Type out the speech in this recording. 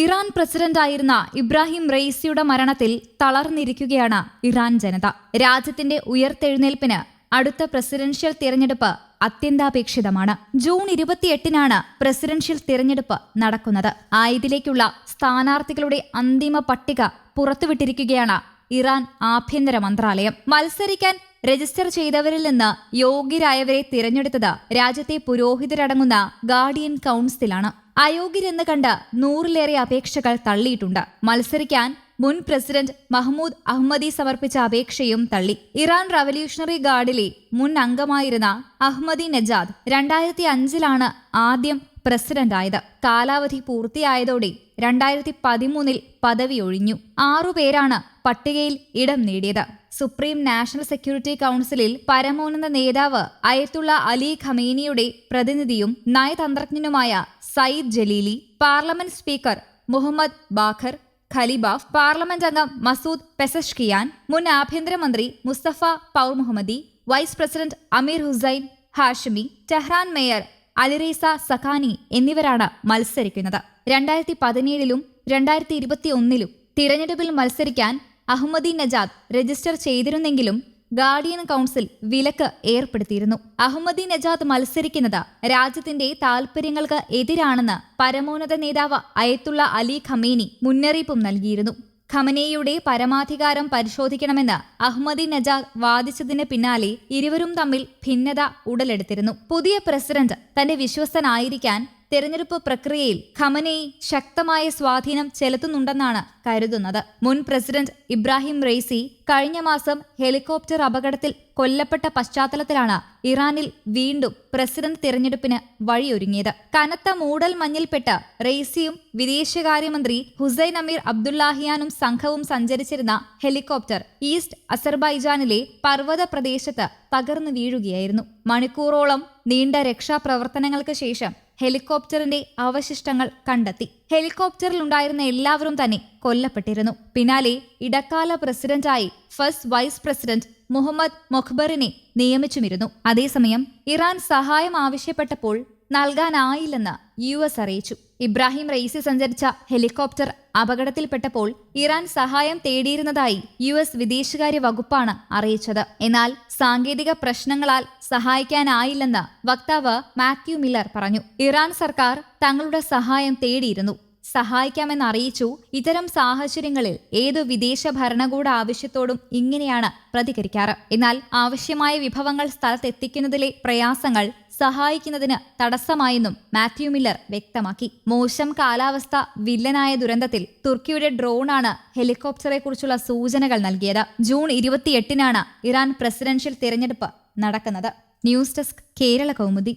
Iran പ്രസിഡന്റായിരുന്ന ഇബ്രാഹിം റെയ്സിയുടെ മരണത്തിൽ തളർന്നിരിക്കുകയാണ് Iran ജനത. രാജ്യത്തിന്റെ ഉയർത്തെഴുന്നേൽപ്പിന് അടുത്ത പ്രസിഡൻഷ്യൽ തിരഞ്ഞെടുപ്പ് അത്യന്താപേക്ഷിതമാണ്. ജൂൺ ഇരുപത്തിയെട്ടിനാണ് പ്രസിഡൻഷ്യൽ തിരഞ്ഞെടുപ്പ് നടക്കുന്നത്. ആയതിലേക്കുള്ള സ്ഥാനാർത്ഥികളുടെ അന്തിമ പട്ടിക പുറത്തുവിട്ടിരിക്കുകയാണ് ഇറാൻ ആഭ്യന്തര മന്ത്രാലയം. മത്സരിക്കാൻ രജിസ്റ്റർ ചെയ്തവരിൽ നിന്ന് യോഗ്യരായവരെ തിരഞ്ഞെടുത്തത് രാജ്യത്തെ പുരോഹിതരടങ്ങുന്ന ഗാർഡിയൻ കൗൺസിലാണ്. അയോഗ്യരെന്ന് കണ്ട് നൂറിലേറെ അപേക്ഷകൾ തള്ളിയിട്ടുണ്ട്. മത്സരിക്കാൻ മുൻ പ്രസിഡന്റ് മഹ്മൂദ് അഹമ്മദി സമർപ്പിച്ച അപേക്ഷയും തള്ളി. ഇറാൻ റവല്യൂഷണറി ഗാർഡിലെ മുൻ അംഗമായിരുന്ന അഹമ്മദി നജാദ് രണ്ടായിരത്തി അഞ്ചിലാണ് ആദ്യം പ്രസിഡന്റായത്. കാലാവധി പൂർത്തിയായതോടെ രണ്ടായിരത്തി പതിമൂന്നിൽ പദവി ഒഴിഞ്ഞു. ആറുപേരാണ് പട്ടികയിൽ ഇടം നേടിയത്. സുപ്രീം നാഷണൽ സെക്യൂരിറ്റി കൗൺസിലിൽ പരമോന്നത നേതാവ് അയത്തുള്ള അലി ഖമേനിയുടെ പ്രതിനിധിയും നയതന്ത്രജ്ഞനുമായ Sayyid Jalili parliament speaker Mohammad Baqer Ghalibaf parliament അംഗം മസൂദ് പെസഷ്കിയാൻ മുൻ ആഭ്യന്തരമന്ത്രി Mustafa Pourmohammadi vice president Amir Hossein Hashemi Tehran mayor Alireza Zakani എന്നിവരാണ് മത്സരിക്കുന്നത്. രണ്ടായിരത്തി പതിനേഴിലും രണ്ടായിരത്തി ഇരുപത്തി ഒന്നിലും തിരഞ്ഞെടുപ്പിൽ മത്സരിക്കാൻ അഹമ്മദി നജാദ് രജിസ്റ്റർ ചെയ്തിരുന്നെങ്കിലും ഗാർഡിയൻ കൗൺസിൽ വിലക്ക് ഏർപ്പെടുത്തിയിരുന്നു. അഹമ്മദി നജാദ് മത്സരിക്കുന്നത് രാജ്യത്തിന്റെ താൽപര്യങ്ങൾക്ക് എതിരാണെന്ന് പരമോന്നത നേതാവ് അയത്തുള്ള അലി ഖമേനി മുന്നറിയിപ്പും നൽകിയിരുന്നു. ഖമനേയുടെ പരമാധികാരം പരിശോധിക്കണമെന്ന് അഹമ്മദി നജാദ് വാദിച്ചതിന് പിന്നാലെ ഇരുവരും തമ്മിൽ ഭിന്നത ഉടലെടുത്തിരുന്നു. പുതിയ പ്രസിഡന്റ് തന്റെ വിശ്വസ്തനായിരിക്കാൻ തെരഞ്ഞെടുപ്പ് പ്രക്രിയയിൽ ഖമനേയി ശക്തമായ സ്വാധീനം ചെലുത്തുന്നുണ്ടെന്നാണ് കരുതുന്നത്. മുൻ പ്രസിഡന്റ് ഇബ്രാഹിം റെയ്സി കഴിഞ്ഞ മാസം ഹെലികോപ്റ്റർ അപകടത്തിൽ കൊല്ലപ്പെട്ട പശ്ചാത്തലത്തിലാണ് ഇറാനിൽ വീണ്ടും പ്രസിഡന്റ് തിരഞ്ഞെടുപ്പിന് വഴിയൊരുങ്ങിയത്. കനത്ത മൂടൽ മഞ്ഞിൽപ്പെട്ട് റെയ്സിയും വിദേശകാര്യമന്ത്രി ഹുസൈൻ അമീർ അബ്ദുല്ലാഹിയാനും സംഘവും സഞ്ചരിച്ചിരുന്ന ഹെലികോപ്റ്റർ ഈസ്റ്റ് അസർബൈജാനിലെ പർവത പ്രദേശത്ത് തകർന്നു വീഴുകയായിരുന്നു. മണിക്കൂറോളം നീണ്ട രക്ഷാപ്രവർത്തനങ്ങൾക്ക് ശേഷം ഹെലികോപ്റ്ററിന്റെ അവശിഷ്ടങ്ങൾ കണ്ടെത്തി. ഹെലികോപ്റ്ററിലുണ്ടായിരുന്ന എല്ലാവരും തന്നെ കൊല്ലപ്പെട്ടിരുന്നു. പിന്നാലെ ഇടക്കാല പ്രസിഡന്റായി ഫസ്റ്റ് വൈസ് പ്രസിഡന്റ് മുഹമ്മദ് മൊഖ്ബറിനെ നിയമിച്ചുമിരുന്നു. അതേസമയം ഇറാൻ സഹായം ആവശ്യപ്പെട്ടപ്പോൾ നൽകാനായില്ലെന്ന് യു എസ് അറിയിച്ചു. ഇബ്രാഹിം റെയ്സി സഞ്ചരിച്ച ഹെലികോപ്റ്റർ അപകടത്തിൽപ്പെട്ടപ്പോൾ ഇറാൻ സഹായം തേടിയിരുന്നതായി യു എസ് വിദേശകാര്യ വകുപ്പാണ് അറിയിച്ചത്. എന്നാൽ സാങ്കേതിക പ്രശ്നങ്ങളാൽ സഹായിക്കാനായില്ലെന്ന് വക്താവ് മാത്യു മില്ലർ പറഞ്ഞു. ഇറാൻ സർക്കാർ തങ്ങളുടെ സഹായം തേടിയിരുന്നു. സഹായിക്കാമെന്ന് അറിയിച്ചു. ഇത്തരം സാഹചര്യങ്ങളിൽ ഏതു വിദേശ ഭരണകൂട ആവശ്യത്തോടും ഇങ്ങനെയാണ് പ്രതികരിക്കാറ്. എന്നാൽ ആവശ്യമായ വിഭവങ്ങൾ സ്ഥലത്തെത്തിക്കുന്നതിലെ പ്രയാസങ്ങൾ സഹായിക്കുന്നതിന് തടസ്സമായെന്നും മാത്യു മില്ലർ വ്യക്തമാക്കി. മോശം കാലാവസ്ഥ വില്ലനായ ദുരന്തത്തിൽ തുർക്കിയുടെ ഡ്രോണാണ് ഹെലികോപ്റ്ററെ കുറിച്ചുള്ള സൂചനകൾ നൽകിയത്. ജൂൺ ഇരുപത്തിയെട്ടിനാണ് ഇറാൻ പ്രസിഡൻഷ്യൽ തിരഞ്ഞെടുപ്പ് നടക്കുന്നത്. News desk Kerala Kaumudi.